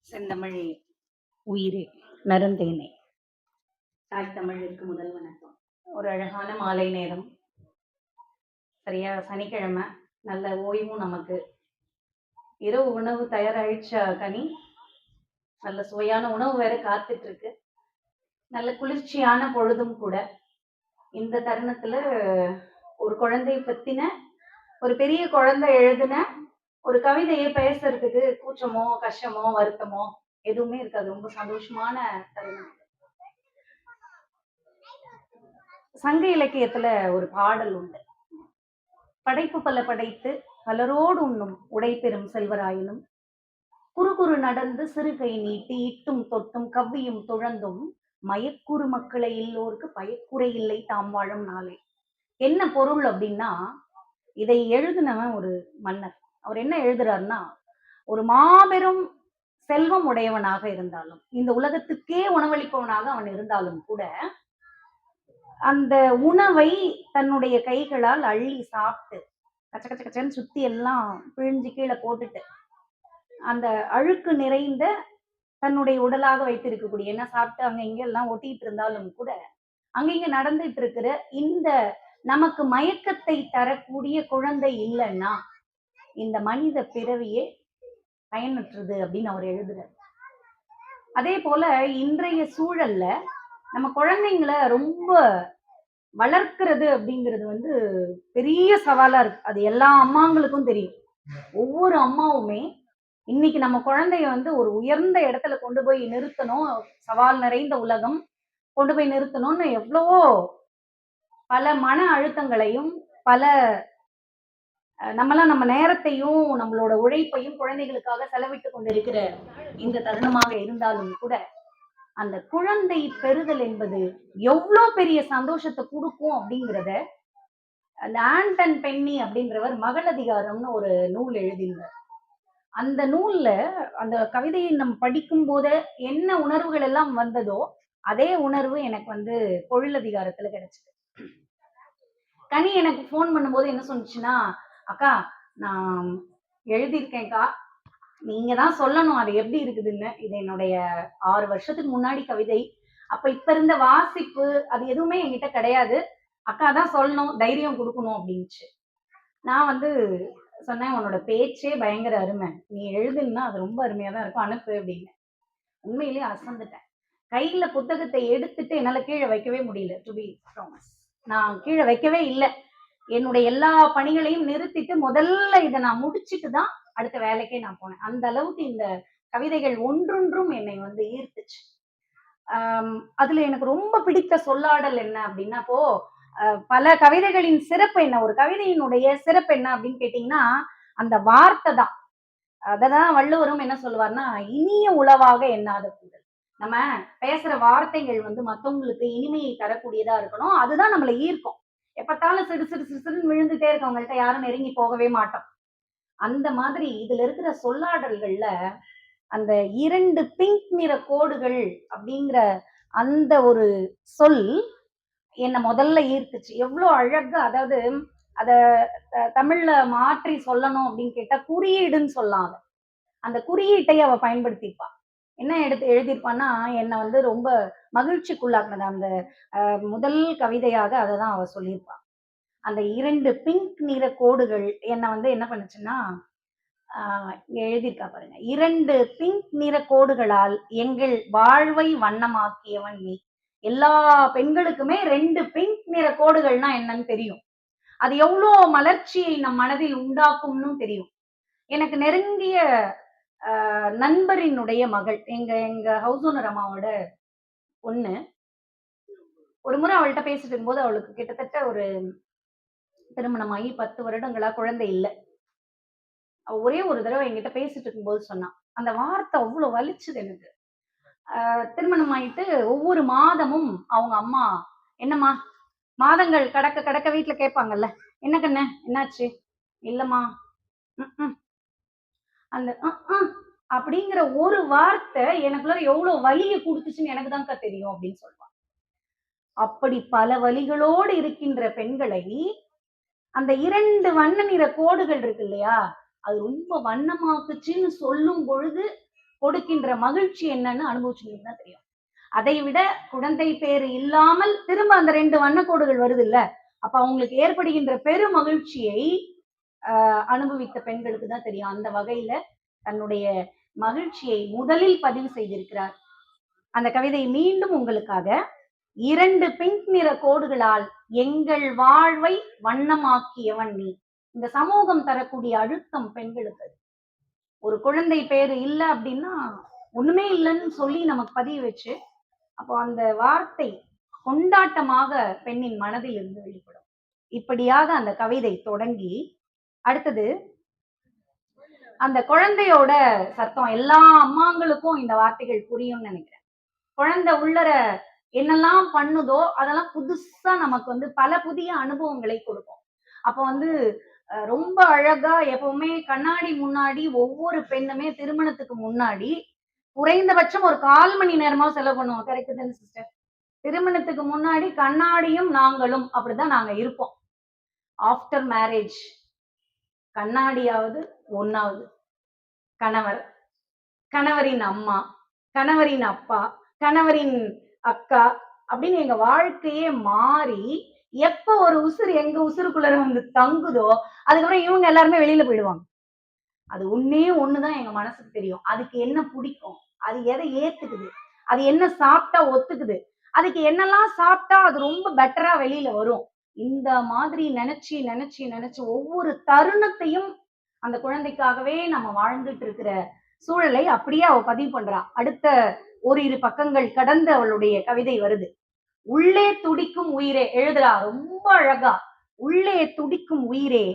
செந்தமிழே உயிரே நருந்தேனே. தாய் தமிழுக்கு முதல் வணக்கம். ஒரு அழகான மாலை நேரம். சரியா? சனிக்கிழமை. நல்ல ஓய்வும் நமக்கு. இரவு உணவு தயாராயிடுச்சா கனி? நல்ல சுவையான உணவு வேற காத்துட்டு இருக்கு நல்ல குளிர்ச்சியான பொழுதும் கூட. இந்த தருணத்துல ஒரு குழந்தையை பத்தின ஒரு பெரிய குழந்தை எழுதின ஒரு கவிதையை பேசுறதுக்கு கூச்சமோ கஷ்டமோ வருத்தமோ எதுவுமே இருக்காது. ரொம்ப சந்தோஷமான தருணம். சங்க இலக்கியத்துல ஒரு பாடல் உண்டு. படைப்பு பல படைத்து பலரோடு உண்ணும் உடைபெறும் செல்வராயினும் குறு குறு நடந்து சிறுகை நீட்டி இட்டும் தொட்டும் கவ்வியும் துழந்தும் மயக்குறு மக்களை இல்லோருக்கு பயக்குறை இல்லை தாம் வாழும் நாளே. என்ன பொருள் அப்படின்னா இதை எழுதினவன் ஒரு மன்னர். அவர் என்ன எழுதுறாருன்னா ஒரு மாபெரும் செல்வம் உடையவனாக இருந்தாலும் இந்த உலகத்துக்கே உணவளிப்பவனாக அவன் இருந்தாலும் கூட அந்த உணவை தன்னுடைய கைகளால் அள்ளி சாப்பிட்டு கச்ச கச்ச கச்சன்னு சுத்தி எல்லாம் பிழிஞ்சு கீழே போட்டுட்டு அந்த அழுக்கு நிறைந்த தன்னுடைய உடலாக வைத்திருக்கக்கூடிய என்ன சாப்பிட்டு அங்க இங்க எல்லாம் ஒட்டிட்டு இருந்தாலும் கூட அங்கங்க நடந்துட்டு இருக்கிற இந்த நமக்கு மயக்கத்தை தரக்கூடிய குழந்தை இல்லைன்னா இந்த மனித பிறவியே பயனற்றது அப்படின்னு அவர் எழுதுறாரு. அதே போல இன்றைய சூழல்ல நம்ம குழந்தைங்கள ரொம்ப வளர்க்கிறது அப்படிங்கிறது வந்து பெரிய சவாலா இருக்கு. அது எல்லா அம்மாங்களுக்கும் தெரியும். ஒவ்வொரு அம்மாவுமே இன்னைக்கு நம்ம குழந்தைய வந்து ஒரு உயர்ந்த இடத்துல கொண்டு போய் நிறுத்தணும். சவால் நிறைந்த உலகம் கொண்டு போய் நிறுத்தணும்னு எவ்வளவோ பல மன அழுத்தங்களையும் பல அஹ், நம்ம நேரத்தையும் நம்மளோட உழைப்பையும் குழந்தைகளுக்காக செலவிட்டு கொண்டிருக்கிற இந்த தருணமாக இருந்தாலும் கூட அந்த குழந்தை பெறுதல் என்பது எவ்வளோ பெரிய சந்தோஷத்தை கொடுக்கும் அப்படிங்கிறத அந்த ஆண்டன் பென்னி அப்படின்றவர் மகளதிகாரம்னு ஒரு நூல் எழுதினார் அந்த நூல்ல அந்த கவிதையை நம்ம படிக்கும் போதே என்ன உணர்வுகள் எல்லாம் வந்ததோ அதே உணர்வு எனக்கு வந்து பொருளதிகாரத்துல கிடைச்சது. கனி எனக்கு ஃபோன் பண்ணும்போது என்ன சொன்னுச்சுன்னா அக்கா நான் எழுதியிருக்கேன்க்கா. நீங்க தான் சொல்லணும் அது எப்படி இருக்குதுன்னு. இது என்னுடைய ஆறு வருஷத்துக்கு முன்னாடி கவிதை. அப்ப இப்ப இருந்த வாசிப்பு அது எதுவுமே என்கிட்ட கிடையாது. அக்கா தான் சொல்லணும் தைரியம் கொடுக்கணும் அப்படின்ச்சு நான் வந்து சொன்னேன் உன்னோட பேச்சே பயங்கர அருமை. நீ எழுதுன்னா அது ரொம்ப அருமையா தான் இருக்கும். அனுப்பு அப்படின்னு. உண்மையிலேயே அசந்துட்டேன். கையில புத்தகத்தை எடுத்துட்டு என்னால கீழே வைக்கவே முடியல டு பி நான் கீழே வைக்கவே இல்லை. என்னுடைய எல்லா பணிகளையும் நிறுத்திட்டு முதல்ல இதை நான் முடிச்சிட்டு தான் அடுத்த வேலைக்கே நான் போனேன். அந்த அளவுக்கு இந்த கவிதைகள் ஒன்றொன்றும் என்னை வந்து ஈர்த்துச்சு. அதுல எனக்கு ரொம்ப பிடித்த சொல்லாடல் என்ன அப்படின்னா போ அஹ், பல கவிதைகளின் சிறப்பு என்ன? ஒரு கவிதையினுடைய சிறப்பு என்ன அப்படின்னு கேட்டீங்கன்னா அந்த வார்த்தை தான். அததான் வள்ளுவரும் என்ன சொல்லுவார்னா இனிய உளவாக எண்ணாத கூடல் நம்ம பேசுற வார்த்தைகள் வந்து மத்தவங்களுக்கு இனிமையை தரக்கூடியதா இருக்கணும். அதுதான் நம்மளை ஈர்க்கும். எப்பத்தாலும் சிறு சிறு சிறு சிறுன்னு விழுந்துட்டே இருக்கவங்கள்ட்ட யாரும் நெருங்கி போகவே மாட்டோம். அந்த மாதிரி இதுல இருக்கிற சொல்லாடல்கள்ல அந்த இரண்டு பிங்க் நிற கோடுகள் அப்படிங்கிற அந்த ஒரு சொல் என்னை முதல்ல ஈர்த்துச்சு. எவ்வளோ அழகா அதாவது அத த- தமிழ்ல மாற்றி சொல்லணும் அப்படின்னு கேட்டா குறியீடுன்னு சொல்லலாம் அத அந்த குறியீட்டை அவ பயன்படுத்திப்பா. என்ன எடுத்து எழுதியிருப்பான்னா என்னை வந்து ரொம்ப மகிழ்ச்சிக்குள்ளாக்குனது. அந்த முதல் கவிதையாக அதை தான் அவ சொல்லியிருப்பான் அந்த இரண்டு பிங்க் நிற கோடுகள் என்னை வந்து என்ன பண்ணுச்சுன்னா எழுதியிருக்கா பாருங்க. இரண்டு பிங்க் நிற கோடுகளால் எங்கள் வாழ்வை வண்ணமாக்கியவன் நீ. எல்லா பெண்களுக்குமே ரெண்டு பிங்க் நிற கோடுகள்னா என்னன்னு தெரியும். அது எவ்வளோ மலர்ச்சியை நம் மனதில் உண்டாக்கும்னு தெரியும். எனக்கு நெருங்கிய நண்பரினுடைய மகள் எங்க எங்க ஹவுஸ் ஓனர் அம்மாவோட பொண்ணு. ஒரு முறை அவள்கிட்ட பேசிட்டு இருக்கும்போது அவளுக்கு கிட்டத்தட்ட ஒரு திருமணமாகி பத்து வருடங்களா குழந்தை இல்லை. அவ ஒரே ஒரு தடவை என்கிட்ட பேசிட்டு இருக்கும்போது சொன்னான் அந்த வார்த்தை அவ்வளவு வலிச்சுது எனக்கு. திருமணம் ஆயிட்டு ஒவ்வொரு மாதமும் அவங்க அம்மா என்னம்மா மாதங்கள் கடக்க கடக்க வீட்டுல கேட்பாங்கல்ல என்ன கண்ணு என்னாச்சு? இல்லம்மா. அந்த அப்படிங்கிற ஒரு வார்த்தை எனக்குள்ள எவ்வளவு வலியை கொடுத்துச்சுன்னு எனக்கு தான்க்கா தெரியும் அப்படின்னு சொல்லுவான் அப்படி பல வழிகளோடு இருக்கின்ற பெண்களை அந்த இரண்டு வண்ண நிற கோடுகள் இருக்கு இல்லையா? அது ரொம்ப வண்ணமாக்குச்சுன்னு சொல்லும் பொழுது கொடுக்கின்ற மகிழ்ச்சி என்னன்னு அனுபவிச்சுங்கன்னா தெரியும். அதை விட குழந்தை பேரு இல்லாமல் திரும்ப அந்த ரெண்டு வண்ணக்கோடுகள் வருது இல்ல? அப்ப அவங்களுக்கு ஏற்படுகின்ற பெரு மகிழ்ச்சியை அனுபவித்த பெண்களுக்கு தான் தெரியும். அந்த வகையில தன்னுடைய மகிழ்ச்சியை முதலில் பதிவு செய்திருக்கிறார். அந்த கவிதை மீண்டும் உங்களுக்காக. இரண்டு பிங்க் நிற கோடுகளால் எங்கள் வாழ்வை வண்ணமாக்கியவன் நீ. இந்த சமூகம் தரக்கூடிய அழுத்தம் பெண்களுக்கு. ஒரு குழந்தை பேரு இல்ல அப்படின்னா ஒண்ணுமே இல்லைன்னு சொல்லி நமக்கு பதிய வச்சு அப்போ அந்த வார்த்தை கொண்டாட்டமாக பெண்ணின் மனதில் இருந்து வெளிப்படும். இப்படியாக அந்த கவிதை தொடங்கி அடுத்தது அந்த குழந்தையோட சத்தம் எல்லா அம்மாங்களுக்கும் இந்த வார்த்தைகள் புரியும்னு நினைக்கிறேன். குழந்தை உள்ளர என்னெல்லாம் பண்ணுதோ அதெல்லாம் புதுசா நமக்கு வந்து பல புதிய அனுபவங்களை கொடுக்கும். அப்போ வந்து அஹ், ரொம்ப அழகா எப்பவுமே கண்ணாடி முன்னாடி ஒவ்வொரு பெண்ணுமே திருமணத்துக்கு முன்னாடி குறைந்தபட்சம் ஒரு கால் மணி நேரமா செலவு பண்ணுவோம். கரெக்ட் தானே சிஸ்டர் திருமணத்துக்கு முன்னாடி கண்ணாடியும் நாங்களும் அப்படிதான் நாங்க இருப்போம். ஆஃப்டர் மேரேஜ் கண்ணாடியாவது ஒன்னாவது கணவர். கணவரின் அம்மா கணவரின் அப்பா கணவரின் அக்கா அப்படின்னு எங்க வாழ்க்கையே மாறி எப்ப ஒரு உசுறு எங்க உசுருக்குள்ள வந்து தங்குதோ அதுக்கப்புறம் இவங்க எல்லாருமே வெளியில போயிடுவாங்க. அது ஒன்னே ஒண்ணுதான் எங்க மனசுக்கு தெரியும். அதுக்கு என்ன பிடிக்கும்? அது எதை ஏத்துக்குது? அது என்ன சாப்பிட்டா ஒத்துக்குது? அதுக்கு என்னெல்லாம் சாப்பிட்டா அது ரொம்ப பெட்டரா வெளியில வரும்? இந்த மாதிரி நினைச்சு நினைச்சு நினைச்சு ஒவ்வொரு தருணத்தையும் அந்த குழந்தைக்காகவே நம்ம வாழ்ந்துட்டு இருக்கிற சூழலை அப்படியே அவ பதிவு பண்றா. அடுத்த ஓரிரு பக்கங்கள் கடந்து அவளுடைய கவிதை வருது. உள்ளே துடிக்கும் உயிரே எழுதுறா ரொம்ப அழகா. உள்ளே துடிக்கும் உயிரே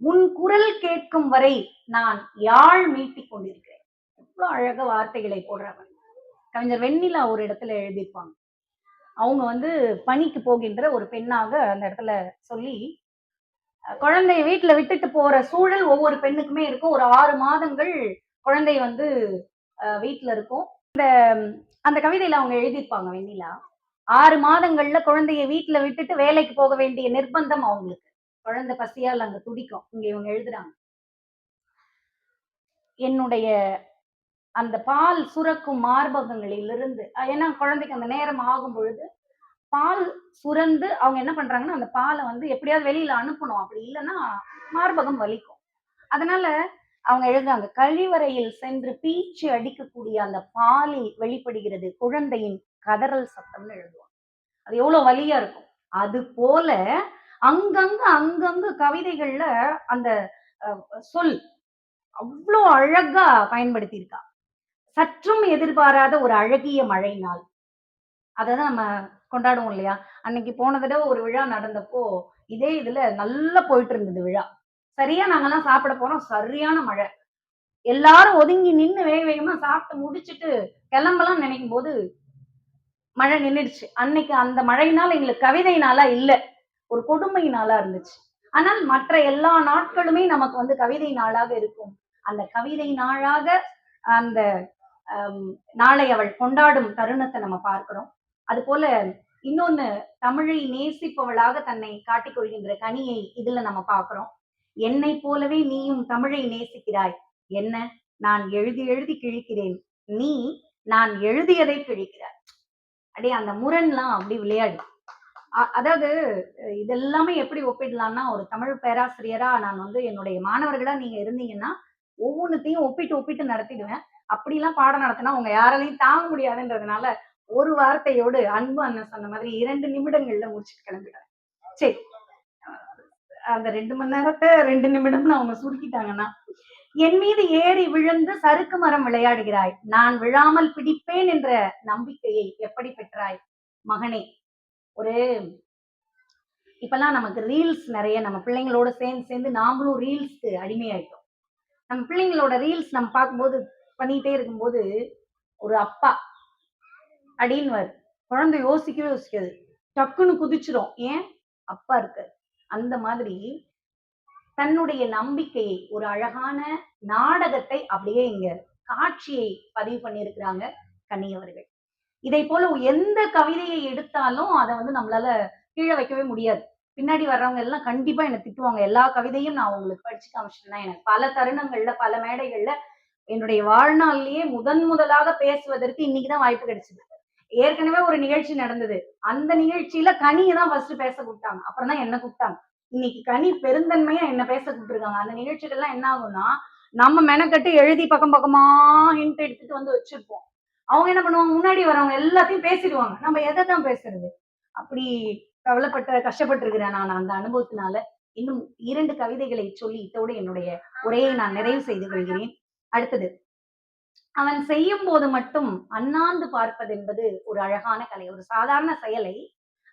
உன் குரல் கேட்கும் வரை நான் யாழ் மீட்டிக் கொண்டிருக்கிறேன். எவ்வளவு அழக வார்த்தைகளை போடுறவன் கவிஞர் வெண்ணிலா ஒரு இடத்துல எழுதியிருப்பாங்க. அவங்க வந்து பணிக்கு போகின்ற ஒரு பெண்ணாக அந்த இடத்துல சொல்லி குழந்தைய வீட்டுல விட்டுட்டு போற சூழல் ஒவ்வொரு பெண்ணுக்குமே இருக்கும். ஒரு ஆறு மாதங்கள் குழந்தை வந்து வீட்டுல இருக்கும். இந்த அந்த கவிதையில அவங்க எழுதியிருப்பாங்க வெண்ணிலா ஆறு மாதங்கள்ல குழந்தைய வீட்டுல விட்டுட்டு வேலைக்கு போக வேண்டிய நிர்பந்தம் அவங்களுக்கு. குழந்தை பசியால் அங்க துடிக்கும். இங்க இவங்க எழுதுறாங்க. என்னுடைய அந்த பால் சுரக்கும் மார்பகங்களிலிருந்து ஏன்னா குழந்தைக்கு அந்த நேரம் ஆகும் பொழுது பால் சுரந்து அவங்க என்ன பண்றாங்கன்னா அந்த பாலை வந்து எப்படியாவது வெளியில அனுப்பணும். அப்படி இல்லைன்னா மார்பகம் வலிக்கும். அதனால அவங்க எழுதுறாங்க கழிவறையில் சென்று பீச்சு அடிக்கக்கூடிய அந்த பாலில் வெளிப்படுகிறது குழந்தையின் கதறல் சத்தம்னு எழுதுவாங்க. அது எவ்வளவு வலியா இருக்கும். அது போல அங்கங்க அங்கங்க கவிதைகள்ல அந்த அஹ், சொல் அவ்வளோ அழகா பயன்படுத்தியிருக்கா. சற்றும் எதிர்பாராத ஒரு அழகிய மழை நாள். அதை தான் நம்ம கொண்டாடுவோம் இல்லையா? அன்னைக்கு போன தடவை ஒரு விழா நடந்தப்போ இதே இதுல நல்லா போயிட்டு இருந்தது விழா. சரியா நாங்கெல்லாம் சாப்பிட போறோம் சரியான மழை. எல்லாரும் ஒதுங்கி நின்னு வேக வேகமா சாப்பிட்டு முடிச்சிட்டு கிளம்பலாம் நினைக்கும் போது மழை நின்னுடுச்சு. அன்னைக்கு அந்த மழையினால் எங்களுக்கு கவிதை நாளா இல்ல. ஒரு கொடுமை நாளா இருந்துச்சு. ஆனால் மற்ற எல்லா நாட்களுமே நமக்கு வந்து கவிதை நாளாக இருக்கும். அந்த கவிதை நாளாக அந்த நாளை அவள் கொண்டாடும் தருணத்தை நம்ம பார்க்கிறோம். அது போல இன்னொன்னு தமிழை நேசிப்பவளாக தன்னை காட்டிக் கொள்கின்ற கனியை இதுல நம்ம பார்க்கிறோம். என்னை போலவே நீயும் தமிழை நேசிக்கிறாய். என்ன? நான் எழுதி எழுதி கிழிக்கிறேன். நீ நான் எழுதியதை கிழிக்கிறாய். அப்படியே அந்த முரண்லாம் அப்படி விளையாடு. அதாவது இதெல்லாமே எப்படி ஒப்பிடலாம்னா ஒரு தமிழ் பேராசிரியரா நான் வந்து என்னுடைய மாணவர்களா நீங்க இருந்தீங்கன்னா ஒவ்வொன்றுத்தையும் ஒப்பிட்டு ஒப்பிட்டு நடத்திடுவேன். அப்படிலாம் பாடம் நடத்தினா உங்க யாராலையும் தாங்க முடியாதுன்றதுனால ஒரு வார்த்தையோடு அன்பு அண்ணன் சொன்ன மாதிரி இரண்டு நிமிடங்கள்ல முடிச்சுட்டு கிளம்பிடுறேன். சரி. அந்த ரெண்டு மணி நேரத்தை ரெண்டு நிமிடம்னு அவங்க சுருக்கிட்டாங்கன்னா என் மீது ஏறி விழுந்து சறுக்கு மரம் விளையாடுகிறாய். நான் விழாமல் பிடிப்பேன் என்ற நம்பிக்கையை எப்படி பெற்றாய்? மகனே ஒரு இப்பெல்லாம் நமக்கு ரீல்ஸ் நிறைய நம்ம பிள்ளைங்களோட சேர்ந்து சேர்ந்து நாமளும் ரீல்ஸ்க்கு அடிமையாயிட்டோம். நம்ம பிள்ளைங்களோட ரீல்ஸ் நம்ம பார்க்கும்போது பண்ணிட்டே இருக்கும்போது ஒரு அப்பா அப்படின்னு குழந்தை யோசிக்கவே யோசிக்காது. டக்குன்னு குதிச்சிடும் ஏன்? அப்பா இருக்கு அந்த மாதிரி தன்னுடைய நம்பிக்கையை ஒரு அழகான நாடகத்தை அப்படியே இங்க காட்சியை பதிவு பண்ணியிருக்கிறாங்க கன்னியவர்கள் இதை போல எந்த கவிதையை எடுத்தாலும் அதை வந்து நம்மளால கீழே வைக்கவே முடியாது. பின்னாடி வர்றவங்க எல்லாம் கண்டிப்பா என்ன திட்டுவாங்க. எல்லா கவிதையும் நான் உங்களுக்கு படிச்சு காமிச்சிட்டேன்னா எனக்கு. பல தருணங்கள்ல பல மேடைகள்ல என்னுடைய வாழ்நாள்லயே முதன் முதலாக பேசுவதற்கு இன்னைக்குதான் வாய்ப்பு கிடைச்சது. ஏற்கனவே ஒரு நிகழ்ச்சி நடந்தது. அந்த நிகழ்ச்சியில கனியை தான் ஃபர்ஸ்ட் பேச கூப்பிட்டாங்க. அப்புறம் தான் என்ன கூப்பிட்டாங்க. இன்னைக்கு கனி பெருந்தன்மையா என்ன பேச கூப்பிட்டுருக்காங்க. அந்த நிகழ்ச்சிகள்லாம் என்ன ஆகும்னா நம்ம மெனக்கட்டு எழுதி பக்கம் பக்கமா ஹிண்ட் எடுத்துட்டு வந்து வச்சிருப்போம். அவங்க என்ன பண்ணுவாங்க? முன்னாடி வரவங்க எல்லாத்தையும் பேசிடுவாங்க. நம்ம எதை தான் பேசுறது? அப்படி கவலைப்பட்ட கஷ்டப்பட்டிருக்கிறேன் நான் அந்த அனுபவத்தினால. இன்னும் இரண்டு கவிதைகளை சொல்லி இத்தோடு என்னுடைய உரையை நான் நிறைவு செய்து கொள்கிறேன். அடுத்தது. அவன் செய்யும் போது மட்டும் அண்ணாந்து பார்ப்பது என்பது ஒரு அழகான கலை ஒரு சாதாரண செயலை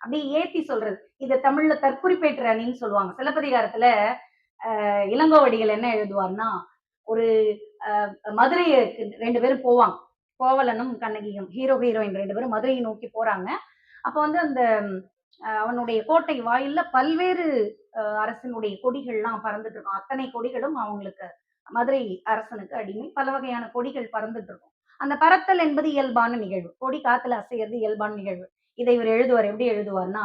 அப்படியே ஏத்தி சொல்றது. இத தமிழ்ல தற்குறிப்பேற்ற அணின்னு சொல்லுவாங்க. சிலப்பதிகாரத்துல அஹ் இளங்கோவடிகள் என்ன எழுதுவார்னா ஒரு அஹ், மதுரைக்கு ரெண்டு பேரும் போவாங்க. கோவலனும் கண்ணகியும் ஹீரோ ஹீரோயின் ரெண்டு பேரும் மதுரையை நோக்கி போறாங்க. அப்ப வந்து அந்த அஹ், அவனுடைய கோட்டை வாயில்ல பல்வேறு அஹ், அரசனுடைய கொடிகள்லாம் பறந்துட்டு இருக்கும். அத்தனை கொடிகளும் அவங்களுக்கு மதுரை அரசனுக்கு அடிமை. பல வகையான கொடிகள் பறந்துட்டு இருக்கும். அந்த பறத்தல் என்பது இயல்பான நிகழ்வு. கொடி காத்துல அசையிறது இயல்பான நிகழ்வு. இதை இவர் எழுதுவார். எப்படி எழுதுவார்னா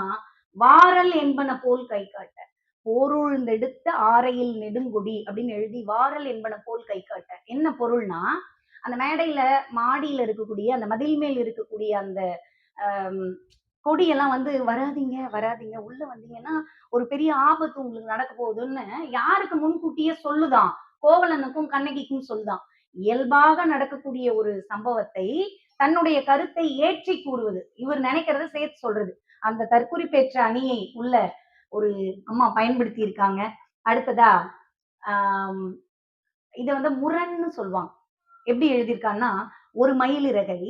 வாரல் என்பன போல் கை காட்ட போருழ்ந்தெடுத்த ஆரையில் நெடுங்கொடி அப்படின்னு எழுதி வாரல் என்பன போல் கை காட்ட. என்ன பொருள்னா அந்த மேடையில மாடியில இருக்கக்கூடிய அந்த மதில் மேல் இருக்கக்கூடிய அந்த கொடியெல்லாம் வந்து வராதீங்க வராதீங்க உள்ள வந்தீங்கன்னா ஒரு பெரிய ஆபத்து உங்களுக்கு நடக்க போகுதுன்னு யாருக்கு முன்கூட்டியே சொல்லுதான். கோவலனுக்கும் கண்ணகிக்கும் சொல்தான் இயல்பாக நடக்கக்கூடிய ஒரு சம்பவத்தை தன்னுடைய கருத்தை ஏற்றி கூறுவது. இவர் நினைக்கிறத சேர்த்து சொல்றது. அந்த தற்குறிப்பேற்ற அணியை உள்ள ஒரு அம்மா பயன்படுத்தி இருக்காங்க. அடுத்ததா ஆஹ் இத வந்து முரண்னு சொல்லுவாங்க எப்படி எழுதியிருக்காங்கன்னா ஒரு மயிலிறகை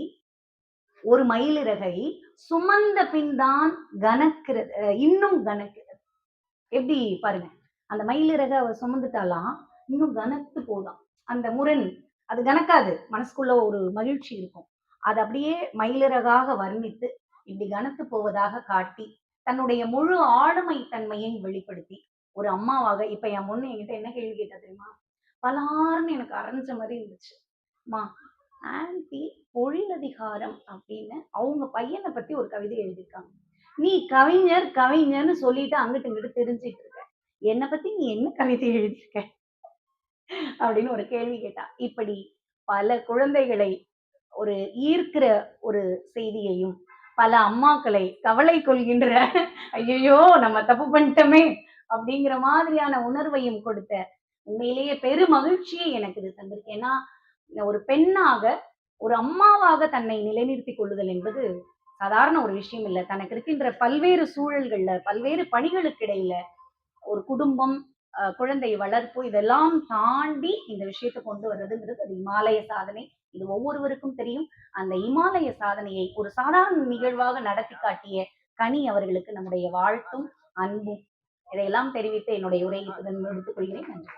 ஒரு மயிலிறகை சுமந்த பின் தான் கனக்கிறது அஹ் இன்னும் கனக்கிறது. எப்படி பாருங்க. அந்த மயிலிறகை அவ சுமந்துட்டாலாம் இன்னும் கனத்து போதாம் அந்த முரண் அது கணக்காது மனசுக்குள்ள ஒரு மகிழ்ச்சி இருக்கும். அது அப்படியே மயிலிறகாக வர்ணித்து இப்படி கனத்து போவதாக காட்டி தன்னுடைய முழு ஆளுமை தன்மையை வெளிப்படுத்தி ஒரு அம்மாவாக இப்ப என் பொண்ணு என்கிட்ட என்ன கேள்வி கேட்டா தெரியுமா? பலாருன்னு எனக்கு அரைஞ்ச மாதிரி இருந்துச்சு. மா ஆன்டி பொழிலதிகாரம் அப்படின்னு அவங்க பையனை பத்தி ஒரு கவிதை எழுதியிருக்காங்க. நீ கவிஞர் கவிஞர்னு சொல்லிட்டு அங்கிட்டு இங்கிட்டு தெரிஞ்சிட்டு இருக்க. என்னை பத்தி நீ என்ன கவிதை எழுதியிருக்க? அப்படின்னு ஒரு கேள்வி கேட்டா. இப்படி பல குழந்தைகளை ஒரு ஈர்க்கிற ஒரு செய்தியையும் பல அம்மாக்களை கவலை கொள்கின்ற ஐயோ நம்ம தப்பு பண்ணிட்டோமே அப்படிங்கிற மாதிரியான உணர்வையும் கொடுத்த உண்மையிலேயே பெரு மகிழ்ச்சியை எனக்கு இது தந்திருக்கு. ஏன்னா ஒரு பெண்ணாக ஒரு அம்மாவாக தன்னை நிலைநிறுத்திக் கொள்ளுதல் என்பது சாதாரண ஒரு விஷயம் இல்லை. தனக்கு இருக்கின்ற பல்வேறு சூழல்கள்ல பல்வேறு பணிகளுக்கு இடையில ஒரு குடும்பம் குழந்தை வளர்ப்பு இதெல்லாம் தாண்டி இந்த விஷயத்தை கொண்டு வர்றதுங்கிறது அது இமாலய சாதனை. இது ஒவ்வொருவருக்கும் தெரியும். அந்த இமாலய சாதனையை ஒரு சாதாரண நிகழ்வாக நடத்தி காட்டிய கனி அவர்களுக்கு நம்முடைய வாழ்த்தும் அன்பும் இதையெல்லாம் தெரிவித்து என்னுடைய உரையை இதன் முடித்துக் கொள்கிறேன். நன்றி.